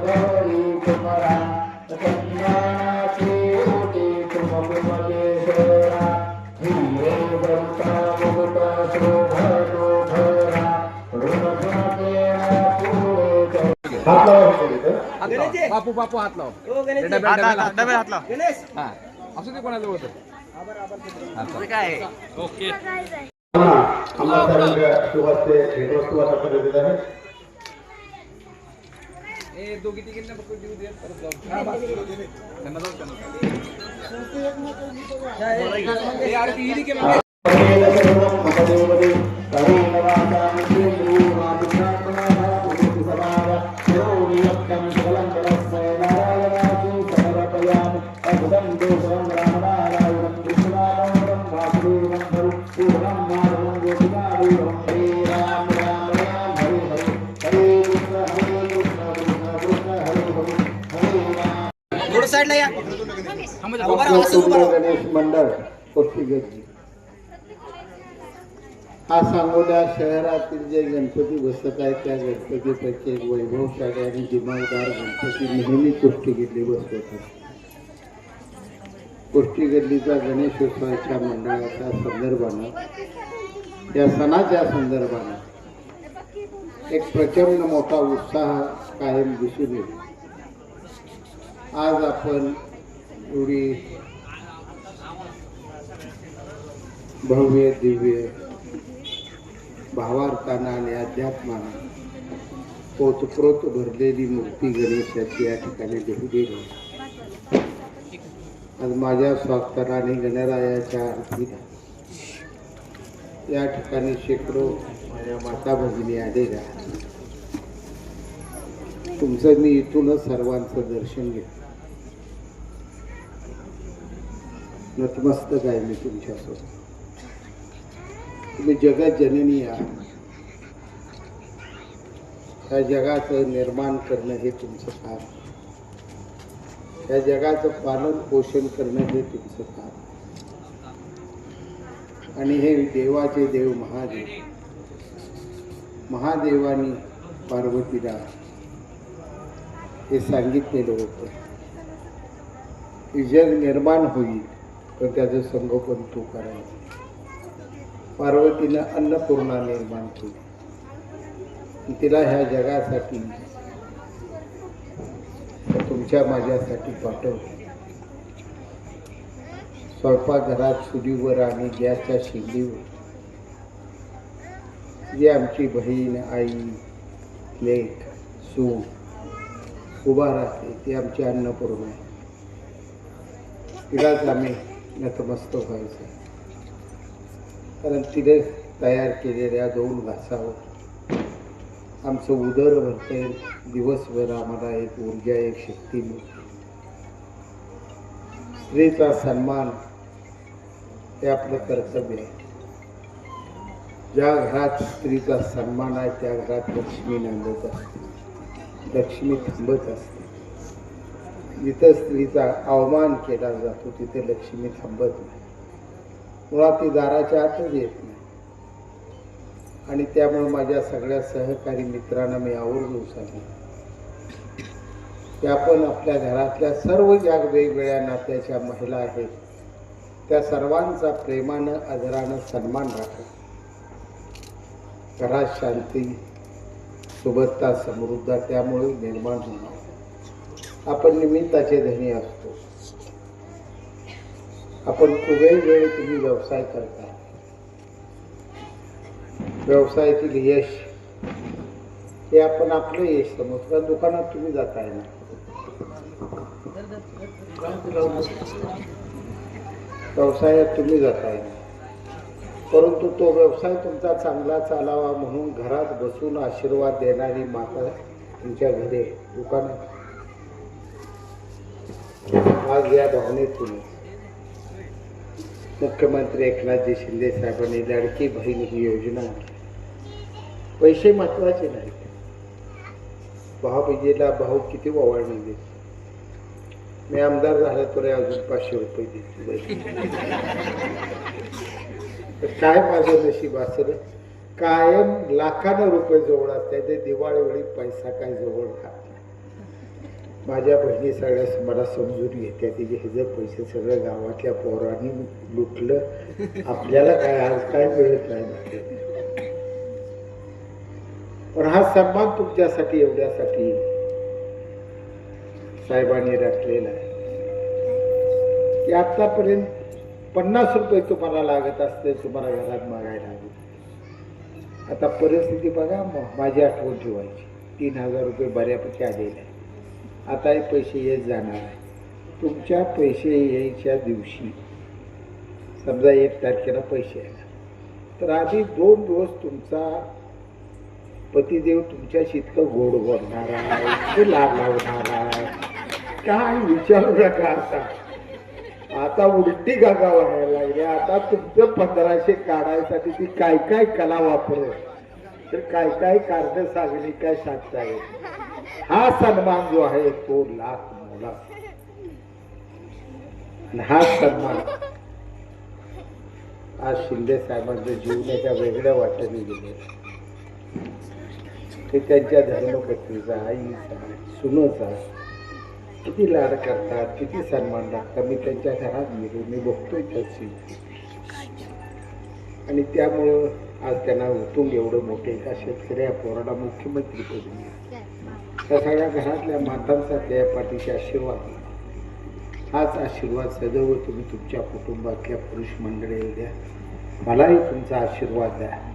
गौरी कुमरा कन्यानाथी ओटी मुकुटा. बापू बापू हात लाव हो, हात लाव. डबे हात लाव गणेश हा. असू दे कोणाला होतं काय शुभास्ते भेटवस्तू करण्यात येत आहे ए दोघी तिघींना बघू देऊ दे परत जाऊ हा, बस. त्यांना जाऊ त्यांना ए, अरे ती इडी के साईडला या. गणेश मंडळ पोर्तुगेज हा सांगोला शहरातील जे गणपती बसत आहेत त्या गणपतीपैकी एक वैभवशाली आणि दिमागदार गणपती नेहमी कुष्टीगिल्ली बसवतात कुष्टीगिल्लीचा गणेशोत्सवाच्या मंडळाच्या संदर्भानं या सणाच्या संदर्भानं एक प्रचंड मोठा उत्साह कायम दिसून येतो. आज आपण एवढी भव्य दिव्य भावार्थानं आणि अध्यात्मानं पोतप्रोत भरलेली मूर्ती गणेशाची या ठिकाणी देवदेव गेली आज माझ्या स्वास्थ्याने गणरायाच्या आरतीला या ठिकाणी शेकडो माझ्या माता भगिनी आलेल्या तुमचं मी इथूनच सर्वांचं दर्शन घेतो. नतमस्तक आहे मी तुमच्यासोबत. तुम्ही जगत जननी आहात. या जगाचं निर्माण करणं हे तुमचं काम. या जगाचं पालन पोषण करणं हे तुमचं काम. आणि हे देवाचे देव महादेव. महादेवानी पार्वतीला हे सांगितलेलं होतं की जग निर्माण होईल. तर त्याचं संगोपन तू करायचं. पार्वतीनं अन्नपूर्णा निर्माण केली. तिला ह्या जगासाठी तुमच्या माझ्यासाठी पाठवलं. स्वयंपाकघरात चुलीवर आणि गॅसच्या शेगडीवर जी आमची बहीण आई लेख सू उभा राहते ती आमची अन्नपूर्णा आहे तिलाच आम्ही नतमस्तक व्हायचं कारण तिने तयार केलेल्या दोन घासावर आमचं उदर भरते दिवसभर आम्हाला एक ऊर्जा एक शक्ती मिळते. स्त्रीचा सन्मान हे आपलं कर्तव्य आहे. ज्या घरात स्त्रीचा सन्मान आहे त्या घरात लक्ष्मी नांदत असते. लक्ष्मी थांबत असते. जिथं स्त्रीचा अवमान केला जातो तिथे लक्ष्मी थांबत नाही. मुळात ती दाराच्या आतच येत नाही. आणि त्यामुळे माझ्या सगळ्या सहकारी मित्रांना मी आवर्जून सांगेन की आपण आपल्या घरातल्या सर्व ज्या वेगवेगळ्या नात्याच्या महिला आहेत त्या सर्वांचा प्रेमानं आदरानं सन्मान राखा. घरात शांती सुबत्ता समृद्धा त्यामुळे निर्माण होणार. आपण निमित्ताचे धनी असतो. आपण कुबेर वेळी तुम्ही व्यवसाय करता. व्यवसायातील यश हे आपण आपलं यश समजतो. दुकानात तुम्ही जाताय ना. व्यवसायात तुम्ही जाताय परंतु तो व्यवसाय तुमचा चांगला चालावा म्हणून घरात बसून आशीर्वाद देणारी माता तुमच्या घरी दुकानात आज या भावनेतून मुख्यमंत्री एकनाथजी शिंदे साहेबांनी लाडकी बहीण ही योजना पैसे महत्त्वाचे नाहीत. भाऊबीजेला भाऊ किती ओवाळणी देत? मी आमदार झाला तर अजून पाचशे रुपये देतो. तर काय माझं नशीब असं कायम लाखानं रुपये जवळ असते ते दिवाळीवेळी पैसा काय जवळ खात माझ्या बहिणी सगळ्या मला समजून घेत्या तिचे हे जर पैसे सगळं गावातल्या पोरांनी लुटलं आपल्याला काय आज काय मिळत नाही पण हा सन्मान तुमच्यासाठी एवढ्यासाठी साहेबांनी राखलेला आहे. की आतापर्यंत पन्नास रुपये तुम्हाला लागत असते तुम्हाला घरात मागायला हवी आता परिस्थिती बघा माझी आठवण ठेवायची. तीन हजार रुपये बऱ्यापैकी आलेले आहे आता हे पैसे येत जाणार आहे. तुमच्या पैसे यायच्या दिवशी समजा एक तारखेला पैसे येणार तर आधी दोन दिवस तुमचा पतिदेव तुमच्याशी इतकं गोड बोलणार आहे लाभ लावणार आहे. काय विचारू नका आता. आता उलटी गागा व्हायला लागली. आता तुमचं पंधराशे काढायसाठी ती काय काय कला वापर तर काय काय कार्ड सांगली काय सांगता येत हा सन्मान जो आहे तो लाख मोला. हा सन्मान आज शिंदे साहेबांचं जीवनाच्या वेगळ्या वाटेने गेले. ते त्यांच्या धर्मपत्नीचा आईचा सुनोचा किती लाड करतात किती सन्मान लागतात मी त्यांच्या घरात गेलो मी बघतोय त्याची आणि त्यामुळं आज त्यांना उतून एवढं मोठे एका शेतकऱ्या पोराला मुख्यमंत्री पदी त्या सगळ्या घरातल्या मातांचा त्या पाठीशी आशीर्वाद. हाच आशीर्वाद सदैव तुम्ही तुमच्या कुटुंबातल्या पुरुष मंडळी द्या. मलाही तुमचा आशीर्वाद द्या.